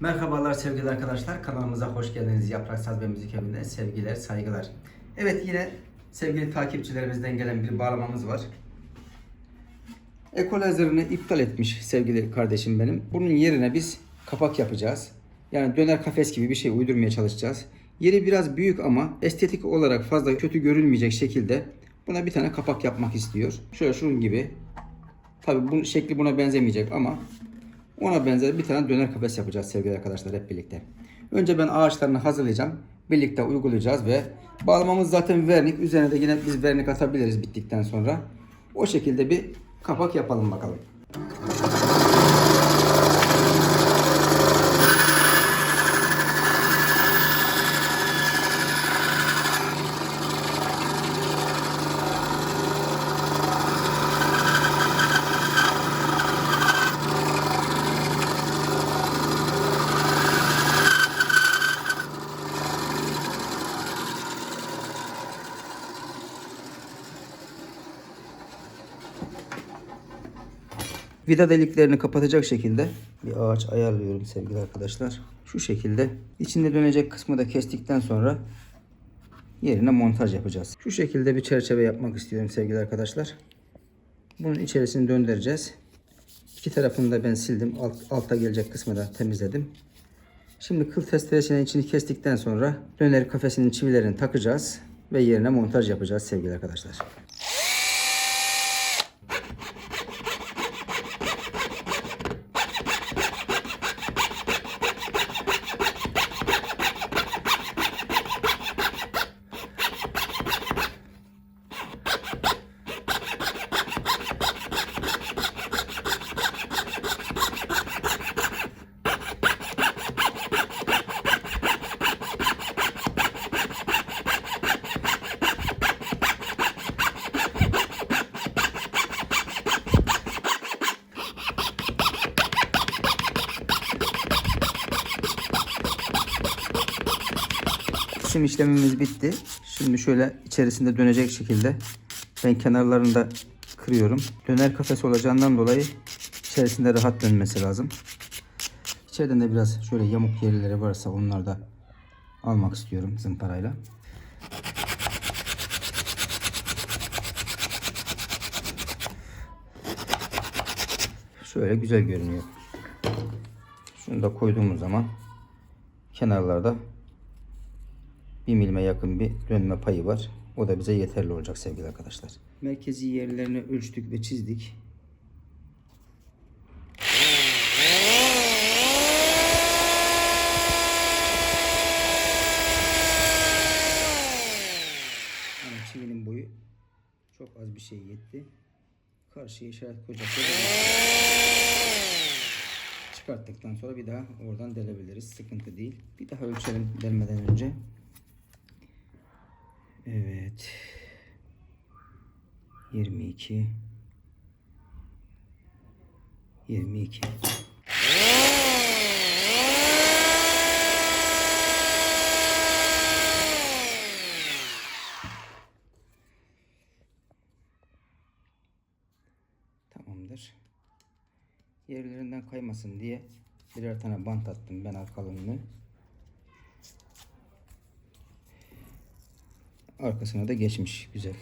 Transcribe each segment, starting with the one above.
Merhabalar sevgili arkadaşlar. Kanalımıza hoş geldiniz. Yaprak Saz ve Müzik Evi'ne sevgiler, saygılar. Evet yine sevgili takipçilerimizden gelen bir bağlamamız var. Equalizer'ını iptal etmiş sevgili kardeşim benim. Bunun yerine biz kapak yapacağız. Yani döner kafes gibi bir şey uydurmaya çalışacağız. Yeri biraz büyük ama estetik olarak fazla kötü görünmeyecek şekilde buna bir tane kapak yapmak istiyor. Şöyle şunun gibi. Tabi bu şekli buna benzemeyecek ama ona benzer bir tane döner kafes yapacağız sevgili arkadaşlar hep birlikte. Önce ben ağaçlarını hazırlayacağım. Birlikte uygulayacağız ve bağlamamız zaten vernik. Üzerine de yine biz vernik atabiliriz bittikten sonra. O şekilde bir kapak yapalım bakalım. Vida deliklerini kapatacak şekilde bir ağaç ayarlıyorum sevgili arkadaşlar. Şu şekilde içinde dönecek kısmı da kestikten sonra yerine montaj yapacağız. Şu şekilde bir çerçeve yapmak istiyorum sevgili arkadaşlar. Bunun içerisini döndüreceğiz. İki tarafını da ben sildim. Alt, alta gelecek kısmı da temizledim. Şimdi kıl testeresinin içini kestikten sonra döner kafesinin çivilerini takacağız ve yerine montaj yapacağız sevgili arkadaşlar. Sim işlemimiz bitti. Şimdi şöyle içerisinde dönecek şekilde ben kenarlarını da kırıyorum. Döner kafes olacağından dolayı içerisinde rahat dönmesi lazım. İçeriden de biraz şöyle yamuk yerleri varsa onları da almak istiyorum zımparayla. Şöyle güzel görünüyor. Şunu da koyduğumuz zaman kenarlarda 1 milime yakın bir dönme payı var. O da bize yeterli olacak sevgili arkadaşlar. Merkezi yerlerini ölçtük ve çizdik. Yani çivinin boyu çok az bir şey yetti. Karşıya işaret koyacak. Çıkarttıktan sonra bir daha oradan delebiliriz. Sıkıntı değil. Bir daha ölçelim delmeden önce. Evet. 22 22 Tamamdır. Yerlerinden kaymasın diye birer tane bant attım ben arkalığını. Arkasına da geçmiş. Güzel.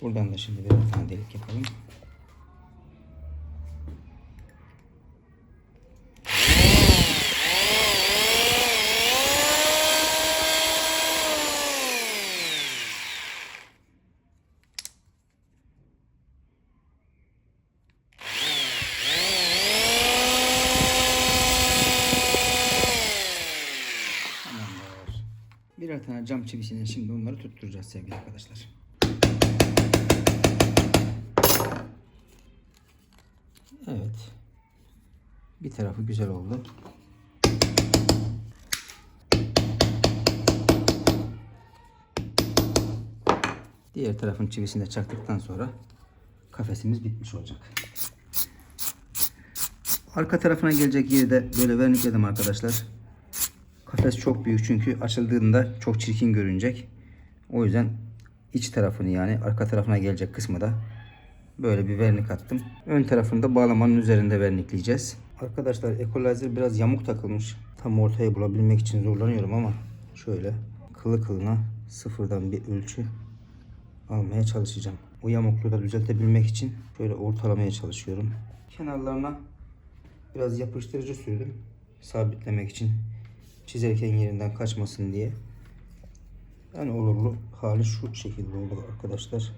Buradan da şimdi birer tane delik yapalım. Tamamdır. Birer tane cam çivisine şimdi onları tutturacağız sevgili arkadaşlar. Evet. Bir tarafı güzel oldu. Diğer tarafın çivisini de çaktıktan sonra kafesimiz bitmiş olacak. Arka tarafına gelecek yeri de böyle vernikledim arkadaşlar. Kafes çok büyük çünkü açıldığında çok çirkin görünecek. O yüzden iç tarafını yani arka tarafına gelecek kısmı da Böyle bir vernik attım. Ön tarafını da bağlamanın üzerinde vernikleyeceğiz. Arkadaşlar equalizer biraz yamuk takılmış. Tam ortaya bulabilmek için zorlanıyorum ama şöyle kılı kılına sıfırdan bir ölçü almaya çalışacağım. O yamukluğu da düzeltebilmek için şöyle ortalamaya çalışıyorum. Kenarlarına biraz yapıştırıcı sürdüm. Sabitlemek için. Çizerken yerinden kaçmasın diye. Yani olurlu hali şu şekilde oldu arkadaşlar.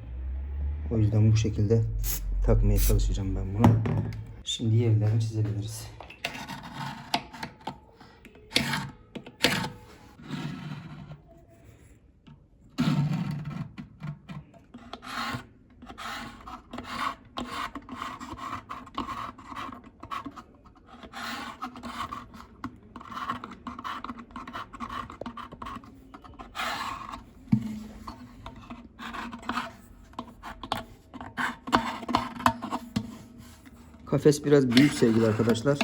O yüzden bu şekilde takmaya çalışacağım ben bunu. Şimdi yerlerini çizebiliriz. Kafes biraz büyük sevgili arkadaşlar.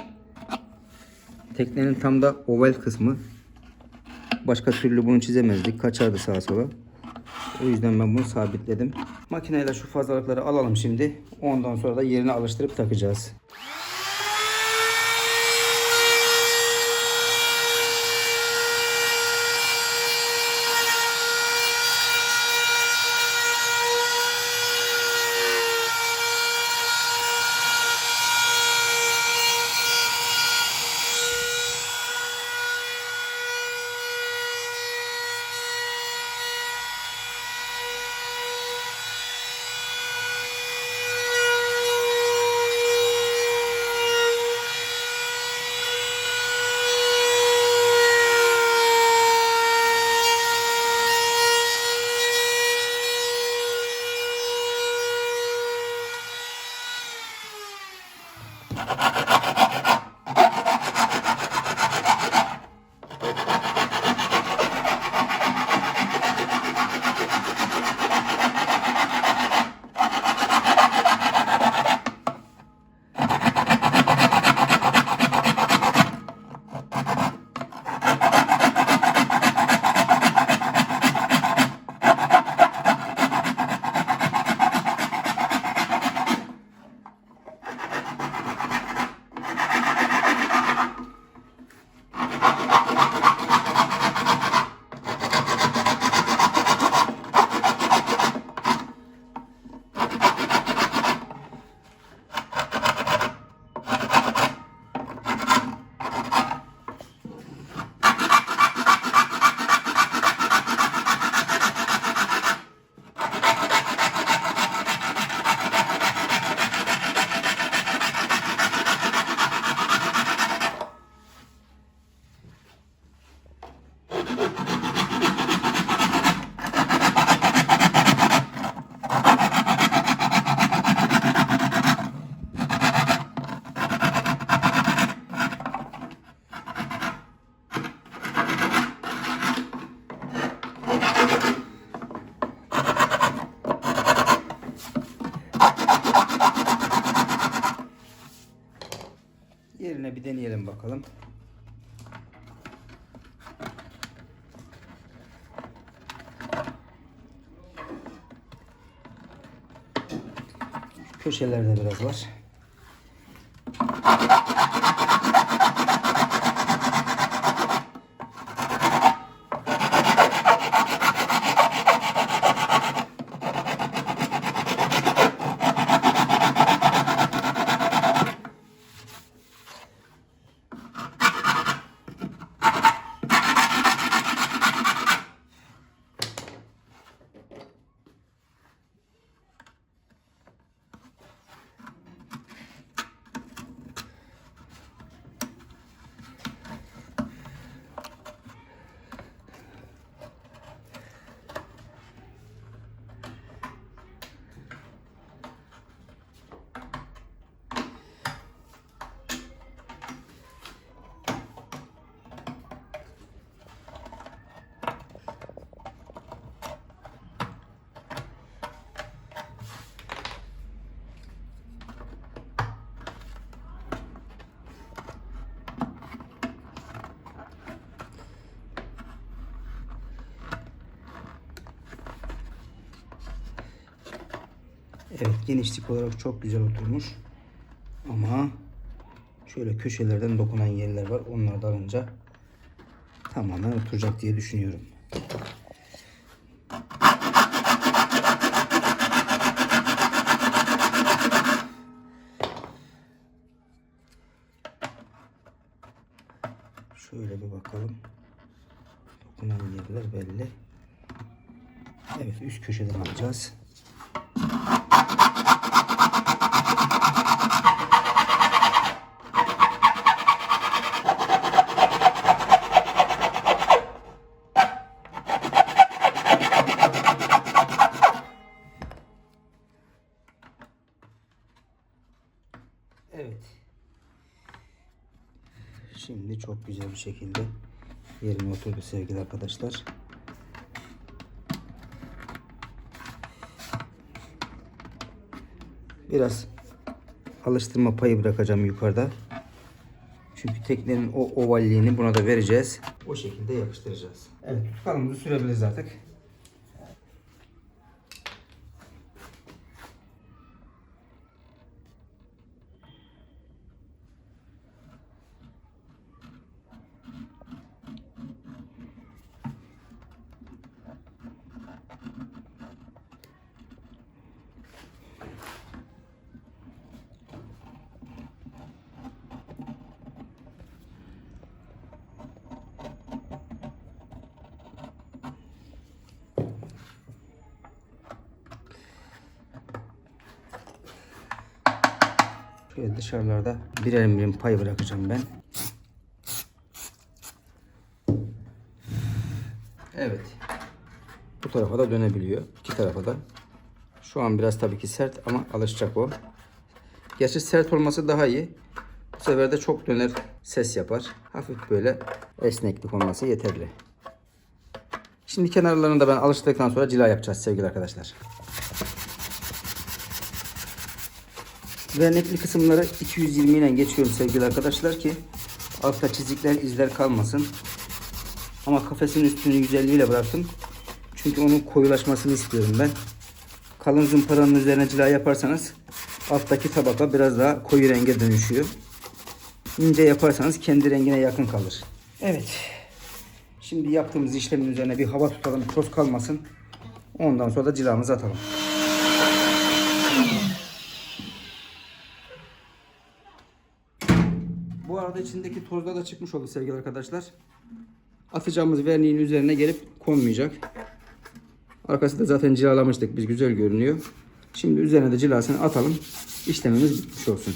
Teknenin tam da oval kısmı. Başka türlü bunu çizemezdik. Kaçardı sağa sola. O yüzden ben bunu sabitledim. Makineyle şu fazlalıkları alalım şimdi. Ondan sonra da yerine alıştırıp takacağız. Köşelerde biraz var. Evet genişlik olarak çok güzel oturmuş. Ama şöyle köşelerden dokunan yerler var. Onları da alınca tamamen oturacak diye düşünüyorum. Şöyle bir bakalım. Dokunan yerler belli. Evet üst köşeden alacağız. Şekilde yerine oturdu sevgili arkadaşlar. Biraz alıştırma payı bırakacağım yukarıda. Çünkü teknenin o ovalliğini buna da vereceğiz. O şekilde yapıştıracağız. Evet tutkalımızı sürebiliriz artık. Şöyle dışarılarda birer birim pay bırakacağım ben. Evet. Bu tarafa da dönebiliyor. İki tarafa da. Şu an biraz tabii ki sert ama alışacak o. Gerçi sert olması daha iyi. Bu sefer de çok döner ses yapar. Hafif böyle esneklik olması yeterli. Şimdi kenarlarını da ben alıştırdıktan sonra cila yapacağız sevgili arkadaşlar. Vernekli kısımları 220 ile geçiyorum sevgili arkadaşlar ki altta çizikler izler kalmasın. Ama kafesin üstünü 150 ile bıraktım. Çünkü onun koyulaşmasını istiyorum ben. Kalın zımparanın üzerine cila yaparsanız alttaki tabaka biraz daha koyu renge dönüşüyor. İnce yaparsanız kendi rengine yakın kalır. Evet. Şimdi yaptığımız işlemin üzerine bir hava tutalım toz kalmasın. Ondan sonra da cilamızı atalım. Bu arada içindeki tozlar da çıkmış oldu sevgili arkadaşlar. Atacağımız verniğin üzerine gelip konmayacak. Arkası da zaten cilalamıştık. Biz güzel görünüyor. Şimdi üzerine de cilasını atalım. İşlemimiz bitmiş olsun.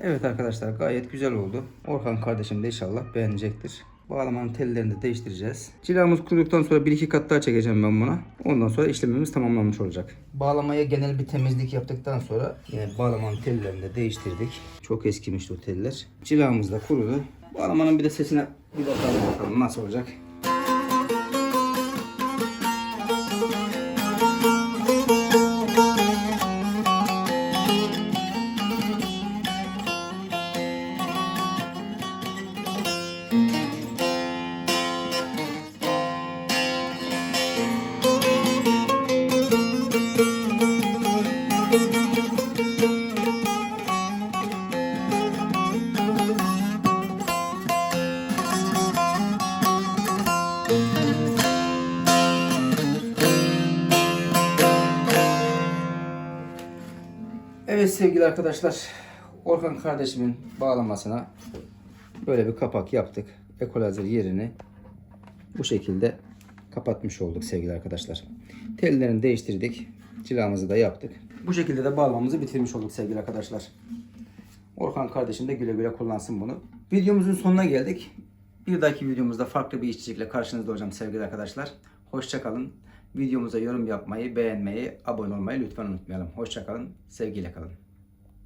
Evet arkadaşlar gayet güzel oldu. Orhan kardeşim de inşallah beğenecektir. Bağlamanın tellerini de değiştireceğiz. Cilamız kuruduktan sonra bir iki kat daha çekeceğim ben buna. Ondan sonra işlemimiz tamamlanmış olacak. Bağlamaya genel bir temizlik yaptıktan sonra yine bağlamanın tellerini de değiştirdik. Çok eskimişti o teller. Cilamız da kurudu. Bağlamanın bir de sesine bir bakalım bakalım nasıl olacak. Sevgili arkadaşlar, Orhan kardeşimin bağlamasına böyle bir kapak yaptık. Ekolazer yerini bu şekilde kapatmış olduk sevgili arkadaşlar. Tellerini değiştirdik. Cilamızı da yaptık. Bu şekilde de bağlamamızı bitirmiş olduk sevgili arkadaşlar. Orhan kardeşim de güle güle kullansın bunu. Videomuzun sonuna geldik. Bir dahaki videomuzda farklı bir işçilikle karşınızda olacağım sevgili arkadaşlar. Hoşçakalın. Videomuza yorum yapmayı, beğenmeyi, abone olmayı lütfen unutmayalım. Hoşçakalın. Sevgiyle kalın.